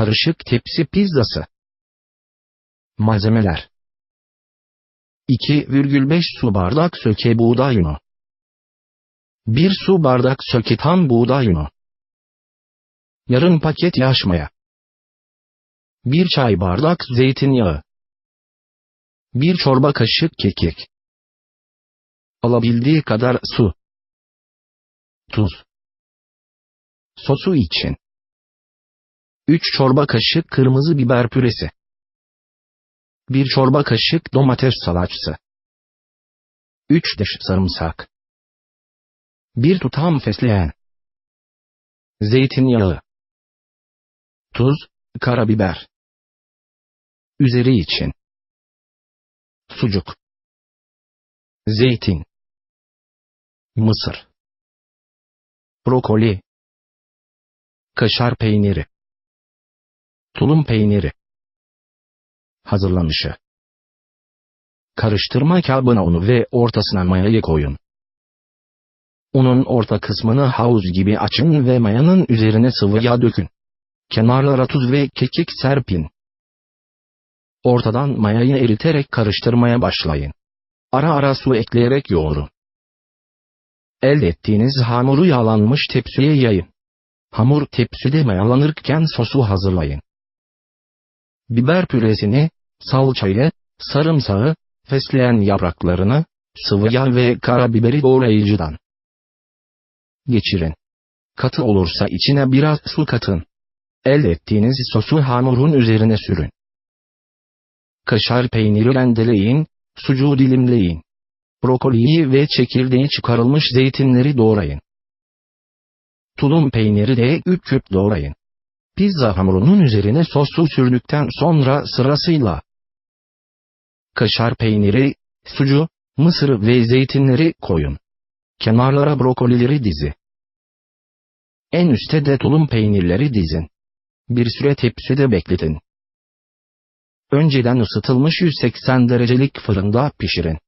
karışık tepsi pizzası. Malzemeler. 2,5 su bardak söke buğday unu. 1 su bardak söke tam buğday unu. Yarım paket yaş maya. 1 çay bardak zeytinyağı. 1 çorba kaşık kekik. Alabildiği kadar su. Tuz. Sosu için 3 çorba kaşık kırmızı biber püresi. 1 çorba kaşık domates salçası 3 diş sarımsak. 1 tutam fesleğen. Zeytinyağı. Tuz, karabiber. Üzeri için. Sucuk. Zeytin. Mısır. Brokoli. Kaşar peyniri Tulum peyniri Hazırlanışı Karıştırma kabına unu ve ortasına mayayı koyun. Unun orta kısmını havuz gibi açın ve mayanın üzerine sıvı yağ dökün. Kenarlara tuz ve kekik serpin. Ortadan mayayı eriterek karıştırmaya başlayın. Ara ara su ekleyerek yoğurun. Elde ettiğiniz hamuru yağlanmış tepsiye yayın. Hamur tepside mayalanırken sosu hazırlayın. Biber püresini, salçayı, sarımsağı, fesleğen yapraklarını, sıvı yağ ve karabiberi doğrayıcıdan geçirin. Katı olursa içine biraz su katın. Elde ettiğiniz sosu hamurun üzerine sürün. Kaşar peyniri rendeleyin, sucuğu dilimleyin. Brokoliyi ve çekirdeği çıkarılmış zeytinleri doğrayın. Tulum peyniri de 3 küp doğrayın. Pizza hamurunun üzerine sosu sürdükten sonra sırasıyla kaşar peyniri, sucu, mısır ve zeytinleri koyun. Kenarlara brokolileri dizi. En üstte de tulum peynirleri dizin. Bir süre tepside bekletin. Önceden ısıtılmış 180 derecelik fırında pişirin.